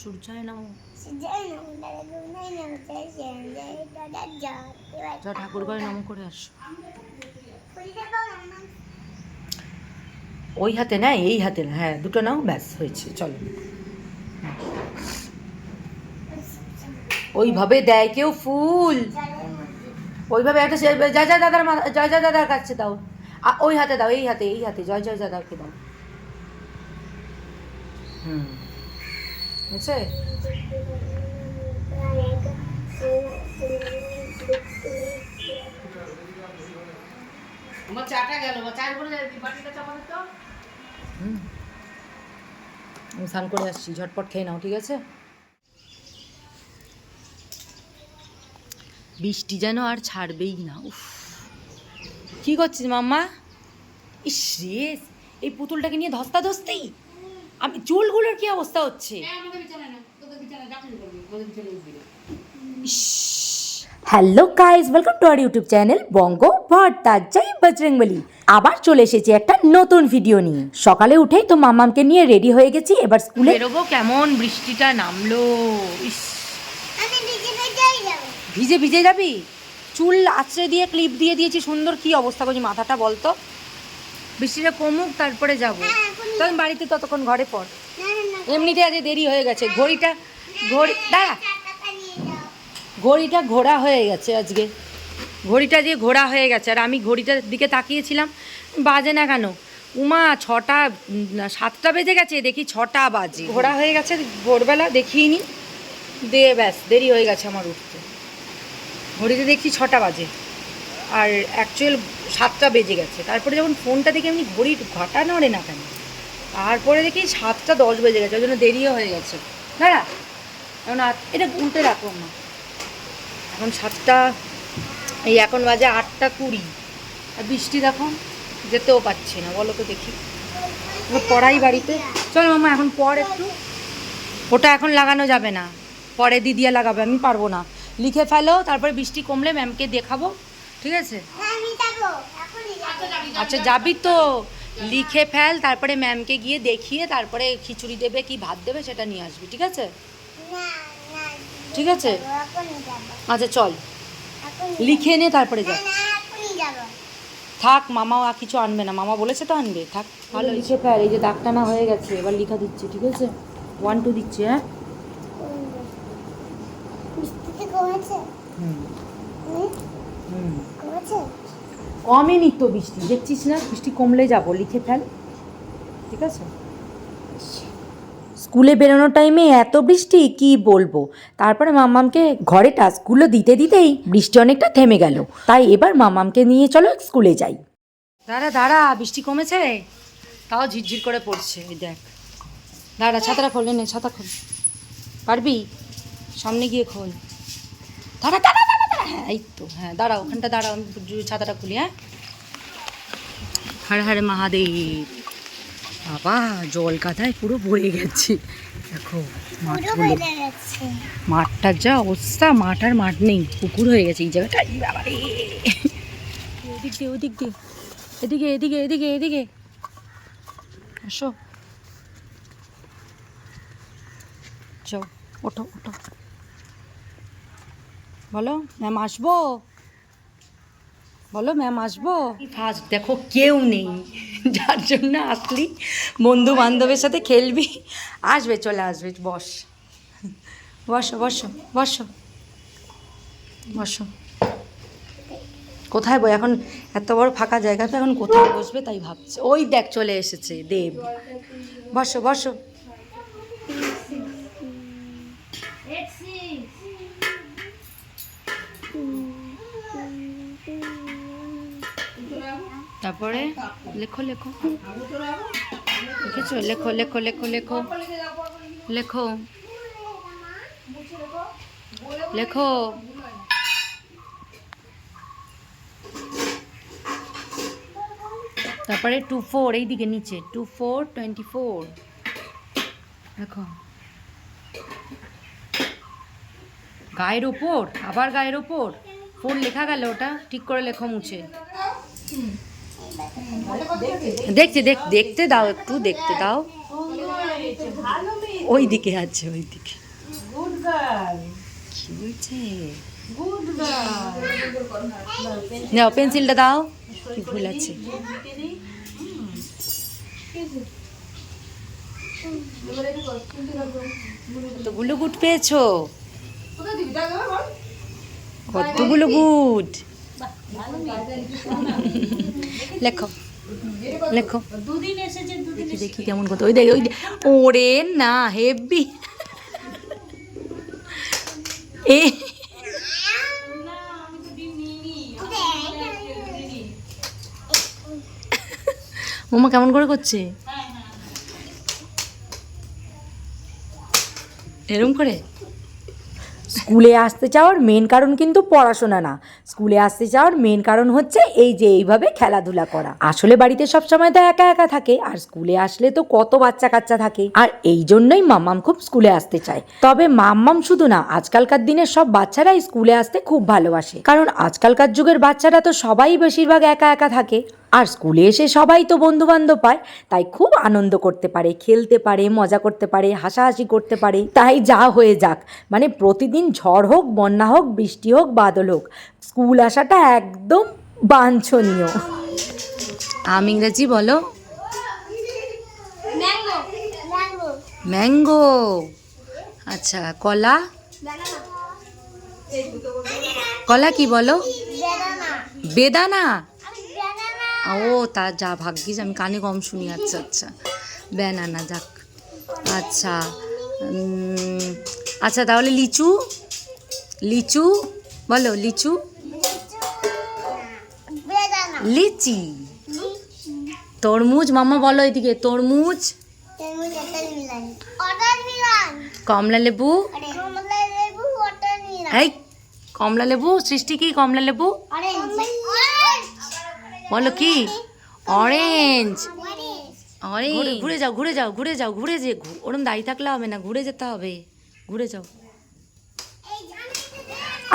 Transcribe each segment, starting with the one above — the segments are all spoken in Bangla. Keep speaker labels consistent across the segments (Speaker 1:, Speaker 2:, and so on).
Speaker 1: সূর্যায় নাম
Speaker 2: যা
Speaker 1: ঠাকুর ঘরে করে আস। ওই হাতে না, এই হাতে না হ্যাঁ দুটো নাও, ব্যাস, হয়েছে, চলো। ওইভাবে দেয় কেউ ফুল। ওইভাবে একটা জয় জয় দাদার জয় জয় দাদার কাছে দাও। ওই হাতে দাও, এই হাতে এই হাতে, জয় জয় দাদাকে দাও। হুম। বুঝছে
Speaker 3: আমার চাটা গেল বা চার করে বাটিটা চাপাতে তো
Speaker 1: হুম। আমি স্নান করে আসছি ঝটপট খেয়ে নাও ঠিক আছে? বৃষ্টি যেন আর ছাড়বেই না উফ। কি করছিস মাম্মা? ইস রে এই পুতুলটাকে নিয়ে ধস্তাধস্তি। আমি চুলগুলোর কি অবস্থা হচ্ছে? Hello guys welcome to our YouTube channel Banga Bhattachai Bajrangbali আবার চলে এসেছি একটা নতুন ভিডিও নিয়ে। সকালে উঠেই তো মামামকে নিয়ে রেডি হয়ে গেছি এবার স্কুলে বেরোবো কেমন? বৃষ্টিটা নামলো। ইস।
Speaker 2: ভিজে
Speaker 1: ভিজে যাবি? চুল আছড়ে দিয়ে ক্লিপ দিয়ে দিয়েছি সুন্দর কি অবস্থা করছি মাথাটা বলতো বৃষ্টিটা কমুক তারপরে যাব।
Speaker 2: হ্যাঁ, এখনই।
Speaker 1: তো আমি বাড়িতে ততক্ষণ ঘরে
Speaker 2: না
Speaker 1: এমনিতে আজ দেরি হয়ে গেছে। ঘড়িটা ঘড়ি দাঁড়া। ঘড়িটা ঘোরা হয়ে গেছে আজকে। ঘড়িটা দিয়ে ঘোরা হয়ে গেছে। আর আমি ঘড়িটার দিকে তাকিয়েছিলাম। বাজে না কেন? উমা ছটা সাতটা বেজে গেছে। দেখি ছটা বাজে। ঘোরা হয়ে গেছে ভোরবেলা দেখিনি। দিয়ে ব্যাস দেরি হয়ে গেছে আমার উঠতে। ঘড়িতে দেখছি ছটা বাজে। আর অ্যাকচুয়াল সাতটা বেজে গেছে। তারপরে যখন ফোনটা দেখে এমনি ঘড়ির ঘটা নড়ে না কেন? তারপরে দেখি সাতটা দশ বেজে গেছে, ওই জন্য দেরিও হয়ে গেছে। দাঁড়া, এখন এটা উল্টে রাখো না এখন সাতটা, এই এখন বাজে আটটা কুড়ি। আর বৃষ্টি দেখো, যেতেও পাচ্ছি না, বলো তো দেখি। পড়াই বাড়িতে। চলো মামা, এখন পর একটু। ওটা এখন লাগানো যাবে না। পরে দিদিয়া লাগাবে, আমি পারব না। লিখে ফেলো, তারপরে বৃষ্টি কমলে ম্যামকে দেখাবো। ঠিক আছে?
Speaker 2: হ্যাঁ আমি যাব। এখনই যাব।
Speaker 1: আচ্ছা যাবি তো। লিখে ফেল তারপরে ম্যামকে গিয়ে দেখিয়ে তারপরে খিচুড়ি দেবে কি ভাত দেবে সেটা নিয়ে আসবি ঠিক আছে? ঠিক আছে? আচ্ছা চল। লিখে নে তারপরে যা।
Speaker 2: না এখনই যাব।
Speaker 1: থাক মামাও আর কিছু আনবে না। মামা বলেছে তো আনবে। থাক ভালো লিখে ফেল। এই যে দাগ টানা হয়ে গেছে এবার লিখা দিচ্ছি ঠিক আছে? ওয়ান টু দিচ্ছি হ্যাঁ? হুম?
Speaker 2: হুম।
Speaker 1: হুম
Speaker 2: কমেছে
Speaker 1: কমেনি তো বৃষ্টি। দেখছিস না? বৃষ্টি কমলে যাব লিখে ফেল। ঠিক আছে? স্কুলে বেরোনোর টাইমে এত বৃষ্টি কি বলব? তারপরে মামামকে ঘরে টাস্কগুলো দিতে দিতেই বৃষ্টি অনেকটা থেমে গেল। তাই এবার মামামকে নিয়ে চলো স্কুলে যাই। দাঁড়া দাঁড়া বৃষ্টি কমেছে? তাও ঝিরঝির করে পড়ছে এই দেখ। দাঁড়া ছাতাটা খোলে নে ছাতা খোল। পারবি? সামনে গিয়ে খোল। দাঁড়া দাঁড়া হ্যাঁ এই তো হ্যাঁ দাঁড়া ওখানটা দাঁড়াও আমি ছাতাটা খুলি হ্যাঁ। হাড় হাড় মহাদেব। বাবা জল কাদায় পুরো ভরে গেছে। দেখো মাঠগুলো। মাঠটার যা অবস্থা মাঠ আর মাঠ নেই পুকুর হয়ে গেছে এই জায়গাটা। বাবা রে ওদিক দিয়ে ওদিক দিয়ে এদিকে এদিকে এদিকে এদিকে। আসো। যাও ওঠো ওঠো। বলো ম্যাম আসব? বলো ম্যাম আসব? ফার্স্ট দেখো কেউ নেই। যার জন্য আসলি বন্ধু বান্ধবের সাথে খেলবি। আসবে চলে আসবে বস। বসো বসো বসো। বসো। কোথায় বই? এখন এত বড় ফাঁকা জায়গাতে এখন কোথায় বসবে তাই ভাবছে। ওই দেখ চলে এসেছে দেব। বসো বসো। তারপরে লেখো লেখো। লিখেছো লেখো লেখো লেখো লেখো। লেখো। লেখো। তারপরে টু ফোর এই দিকে নিচে। Two four, twenty four. দেখো গায়ের ওপর, আবার গায়ের ওপর। ফোর লেখা গেল ওটা। ঠিক করে লেখো মুছে। দেখছি, দেখ, দেখতে দাও একটু, দেখতে দাও।
Speaker 4: ওই দিকে আছে ওই দিকে নাও, পেন্সিলটা দাও। কি ভুল আছে? কতগুলো গুড পেয়েছ? কতগুলো গুড? লেখো। লেখো।
Speaker 3: দুদিন এসেছে দুদিন
Speaker 4: দেখি দেখি কেমন কত ওই দেখ ওই দেখ। ওরে না হেভি এ। মোমা কেমন করে করছে? এরম করে? স্কুলে আসতে চাওয়ার মেন কারণ কিন্তু পড়াশোনা না। স্কুলে আসতে যাওয়ার মেন কারণ হচ্ছে এই যে এইভাবে খেলাধুলা করা। আসলে বাড়িতে সব সময় তো একা একা থাকে, আর স্কুলে আসলে তো কত বাচ্চা কাচ্চা থাকে। আর এই জন্যই মাম্মাম খুব স্কুলে আসতে চায়। তবে মাম্মাম শুধু না, আজকালকার দিনে সব বাচ্চারাই স্কুলে আসতে খুব ভালোবাসে। কারণ আজকালকার যুগের বাচ্চারা তো সবাই বেশিরভাগ একা একা থাকে। আর স্কুলে এসে সবাই তো বন্ধু বান্ধব পায় তাই খুব আনন্দ করতে পারে খেলতে পারে মজা করতে পারে হাসাহাসি করতে পারে। তাই যা হয়ে যাক মানে প্রতিদিন ঝড় হোক বন্যা হোক বৃষ্টি হোক বাদল হোক স্কুল আসাটা একদম বাঞ্ছনীয়। আম ইংরেজি বলো।
Speaker 2: ম্যাঙ্গো ম্যাঙ্গো
Speaker 4: ম্যাঙ্গো আচ্ছা কলা? কলা কি বলো?
Speaker 2: বেদানা।
Speaker 4: ও তা যা ভাগ্যিস আমি কানে কম শুনি। আচ্ছা আচ্ছা। ব্যানানা যাক। আচ্ছা আচ্ছা তাহলে লিচু? লিচু? বলো লিচু? লিচি। তরমুজ? মামা বলো এদিকে। তরমুজ? কমলা লেবু?
Speaker 2: কমলা লেবু
Speaker 4: এই কমলা লেবু? সৃষ্টি কি কমলা লেবু? বলো কি? অরেঞ্জ
Speaker 2: অরেঞ্জ
Speaker 4: ঘুরে যাও ঘুরে যাও ঘুরে যাও ঘুরে যে ওরম দাঁড়িয়ে থাকলে হবে না ঘুরে যেতে হবে। ঘুরে যাও।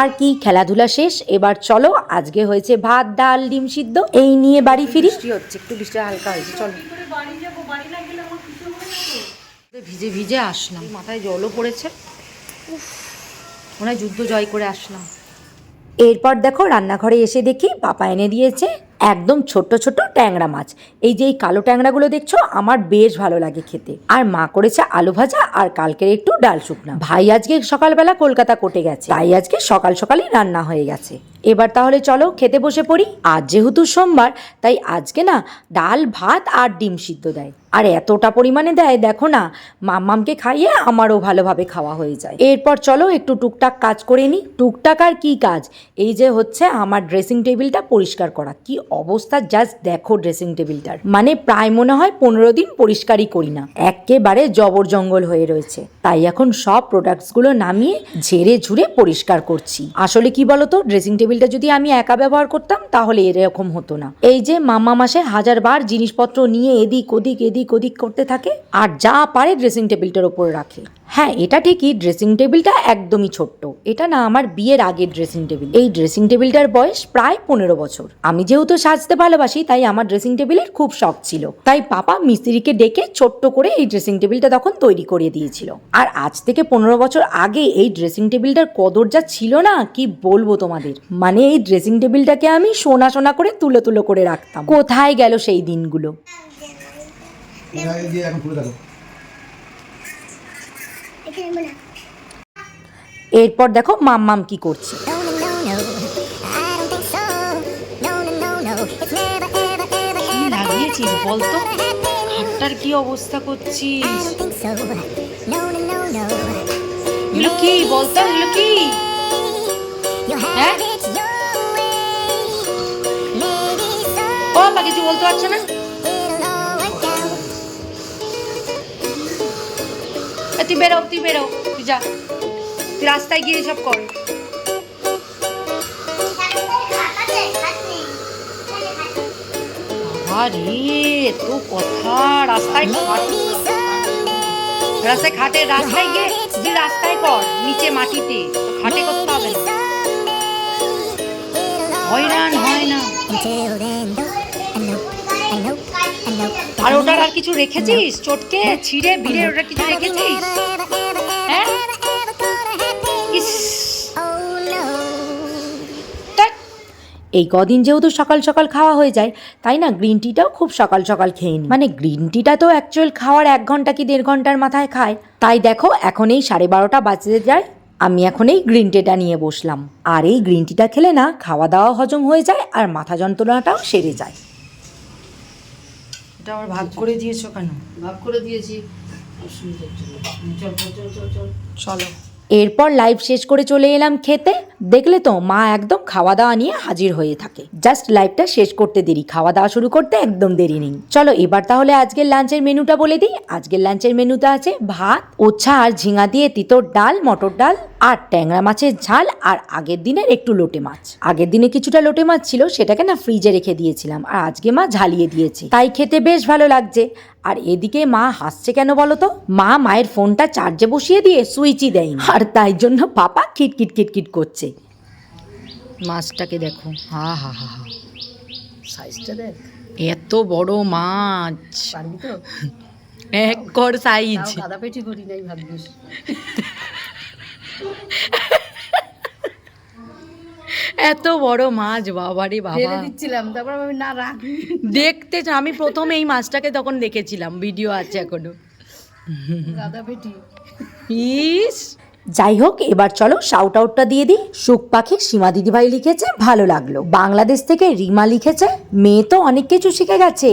Speaker 4: আর কি খেলাধুলা শেষ? এবার চলো আজকে হয়েছে ভাত ডাল ডিম সিদ্ধ এই নিয়ে বাড়ি ফিরি। বৃষ্টি হচ্ছে একটু বৃষ্টি হালকা হয়েছে চলো।
Speaker 3: বাড়ি যাব বাড়ি না গেলে আমার কিছু হবে না তো
Speaker 4: ভিজে ভিজে আসলাম। মাথায় জলও পড়েছে। উফ, মনে যুদ্ধ জয় করে আসলাম। এরপর দেখো রান্নাঘরে এসে দেখি পাপা এনে দিয়েছে একদম ছোট্ট ছোট্ট ট্যাংরা মাছ। এই যে এই কালো ট্যাংরাগুলো দেখছ, আমার বেশ ভালো লাগে খেতে। আর মা করেছে আলু ভাজা আর কালকের একটু ডাল শুকনা। ভাই আজকে সকালবেলা কলকাতা কোটে গেছে। তাই আজকে সকাল সকালই রান্না হয়ে গেছে। এবার তাহলে চলো খেতে বসে পড়ি। আজ যেহেতু সোমবার, তাই আজকে না ডাল, ভাত আর ডিম সিদ্ধ দেয়। আর এতটা পরিমাণে দেয়, দেখো না, মাম্মামকে খাইয়ে আমারও ভালোভাবে খাওয়া হয়ে যায়। এরপর চলো একটু টুকটাক কাজ করে নিই টুকটাক আর কী কাজ? এই যে হচ্ছে আমার ড্রেসিং টেবিলটা পরিষ্কার করা। কি অবস্থা? জাস্ট দেখো ড্রেসিং টেবিলটার মানে প্রায় মনে হয় পনেরো দিন পরিষ্কারই করি না। একেবারে জবর জঙ্গল হয়ে রয়েছে। তাই এখন সব প্রোডাক্টসগুলো নামিয়ে ঝেড়ে ঝুড়ে পরিষ্কার করছি। আসলে কি বলতো? ড্রেসিং টেবিলটা যদি আমি একা ব্যবহার করতাম, তাহলে এরকম হতো না। এই যে মামা মাসে হাজার বার জিনিসপত্র নিয়ে এদিক ওদিক, এদিক ওদিক করতে থাকে আর যা পারে ড্রেসিং টেবিলটার ওপর রাখে। হ্যাঁ এটা ঠিকই ড্রেসিং টেবিলটা একদমই ছোট্ট। এটা না আমার বিয়ের আগের ড্রেসিং টেবিল। এই ড্রেসিং টেবিলটার বয়স প্রায় পনেরো বছর। আমি যেহেতু সাজতে ভালোবাসি, তাই আমার ড্রেসিং টেবিলের খুব শখ ছিল। তাই পাপা মিস্ত্রিকে ডেকে ছোট্ট করে এই ড্রেসিং টেবিলটা তখন তৈরি করে দিয়েছিল। আর আজ থেকে পনেরো বছর আগে এই ড্রেসিং টেবিলটার কদর যা ছিল না? কি বলব তোমাদের? মানে এই ড্রেসিং টেবিলটাকে আমি সোনা সোনা করে তুলো তুলো করে রাখতাম। কোথায় গেল সেই দিনগুলো?
Speaker 5: কোথায় এখন খুলে থাকো
Speaker 4: এরপর দেখো মাম্মাম কি করছে। লাগিয়েছিস বলতো? হাতটার কি অবস্থা করছিস? এগুলো কি বলতো এগুলো কি হ্যাঁ? ও বলতে পারছে না? তুই বেরো তুই বেরো তুই যা। তুই রাস্তায় গিয়ে সব কর। আরে তো কথা রাস্তায় রাস্তায় খাটে রাস্তায় গিয়ে তুই রাস্তায় কর নিচে মাটিতে খাটে করতে হবে হয়রান হয় না আর ওটার আর কিছু রেখেছিস? চটকে ছিঁড়ে বিড়ে ওটা কিছু রেখেছিস? হ্যাঁ? এই কদিন যেহেতু সকাল সকাল খাওয়া হয়ে যায় তাই না গ্রিন টিটাও খুব সকাল সকাল খেয়ে নিই মানে গ্রিন টিটা তো অ্যাকচুয়াল খাওয়ার এক ঘণ্টা কি দেড় ঘণ্টার মাথায় খায়। তাই দেখো এখন এই সাড়ে বারোটা বাজতে যায় আমি এখন এই গ্রিন টিটা নিয়ে বসলাম। আর এই গ্রিন টিটা খেলে না খাওয়া দাওয়া হজম হয়ে যায় আর মাথা যন্ত্রণাটাও সেরে যায়। এটা আবার ভাগ করে দিয়েছ কেন?
Speaker 3: ভাগ করে দিয়েছি। অসুবিধার জন্য চল চল চল চল চল।
Speaker 4: চলো। এরপর লাইভ শেষ করে চলে এলাম খেতে। দেখলে তো, মা একদম খাওয়া দাওয়া নিয়ে হাজির হয়ে থাকে। জাস্ট লাইভটা শেষ করতে দেরি। খাওয়া দাওয়া শুরু করতে একদম দেরি নেই। চলো, এবার তাহলে আজকের লাঞ্চের মেনুটা বলে দিই। আজকের লাঞ্চের মেনুতে আছে ভাত ওচ্ছা আর ঝিঙা দিয়ে তিতর ডাল, মটর ডাল আর ট্যাংরা মাছের ঝাল আর আগের দিনের একটু লোটে মাছ। আগের দিনে কিছুটা লোটে মাছ ছিল, সেটাকে না ফ্রিজে রেখে দিয়েছিলাম। আর আজকে মা ঝালিয়ে দিয়েছে। তাই খেতে বেশ ভালো লাগছে। আর এদিকে মা হাসছে কেন বলো তো? মা মায়ের ফোনটা চার্জে বসিয়ে দিয়ে সুইচই দেয় আর তাই জন্য পাপা খিটকিট কিটকিট করছে। মাছটাকে দেখো। হা হা হা হা।
Speaker 3: সাইজটা দেখ।
Speaker 4: এত বড় মাছ।
Speaker 3: পারবি তো?
Speaker 4: এক কর সাইজ।
Speaker 3: কাদা পেটি করি নাই ভাগ্যিস।
Speaker 4: এত বড় মাছ বাবারে বাবা।
Speaker 3: দিচ্ছিলাম তারপর আমি না রাখ।
Speaker 4: দেখতে আমি প্রথম এই মাছটাকে তখন দেখেছিলাম ভিডিও আছে এখনও।
Speaker 3: দাদা বেটি
Speaker 4: ইস! যাই হোক এবার চলো শাউট আউটটা দিয়ে দিই। সুখ পাখি সীমা দিদিভাই লিখেছে ভালো লাগল। বাংলাদেশ থেকে রিমা লিখেছে মেয়ে তো অনেক কিছু শিখে গেছে।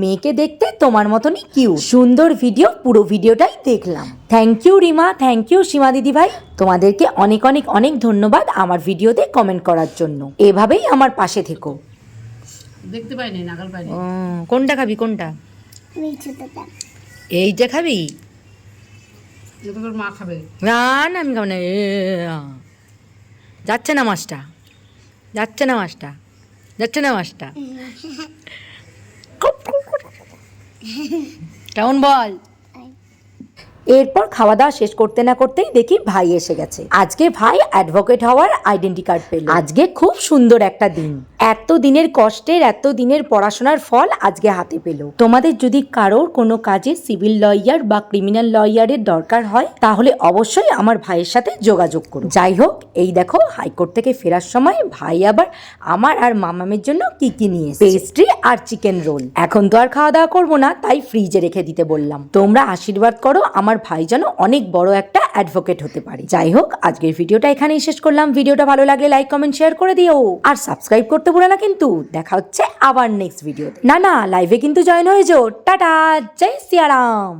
Speaker 4: মেয়েকে দেখতে তোমার মতনই কিউ সুন্দর ভিডিও পুরো ভিডিওটাই দেখলাম। Thank you Rima thank you Sima দিদিভাই। তোমাদেরকে অনেক অনেক অনেক ধন্যবাদ আমার ভিডিওতে কমেন্ট করার জন্য। এভাবেই আমার পাশে থেকো।
Speaker 3: দেখতে পাইনি নাগাল পাইনি।
Speaker 4: কোনটা খাবি কোনটা? এইটা খাবি?
Speaker 3: মা খাবে।
Speaker 4: না না আমি খাব না। এ, যাচ্ছে না মাছটা। যাচ্ছে না মাছটা। যাচ্ছে না মাছটা। কেমন বল? এরপর খাওয়া দাওয়া শেষ করতে না করতেই দেখি ভাই এসে গেছে। আজকে ভাই অ্যাডভোকেট হওয়ার আইডেন্টি কার্ড পেল। আজকে খুব সুন্দর একটা দিন। এত দিনের কষ্টের, এত দিনের পড়াশোনার ফল আজকে হাতে পেল। তোমাদের যদি কারোর কোনো কাজে সিভিল লয়ার বা ক্রিমিনাল লয়ারের দরকার হয়, তাহলে অবশ্যই আমার ভাইয়ের সাথে যোগাযোগ করো। যাই হোক, এই দেখো, হাইকোর্ট থেকে ফেরার সময় ভাই আবার আমার আর মামামের জন্য কি কি নিয়ে পেস্ট্রি আর চিকেন রোল এখন তো আর খাওয়া দাওয়া করব না, তাই ফ্রিজে রেখে দিতে বললাম। তোমরা আশীর্বাদ করো আমার ভাই যেন অনেক বড় একটা অ্যাডভোকেট হতে পারে। যাই হোক আজকের ভিডিওটা এখানেই শেষ করলাম। ভিডিওটা ভালো লাগলে লাইক কমেন্ট শেয়ার করে দিও। আর সাবস্ক্রাইব করতে ভুলো না কিন্তু। দেখা হচ্ছে আবার নেক্সট ভিডিওতে না না লাইভে কিন্তু জয়েন হয়ে যাও। টাটা, জয় সিয়ারাম।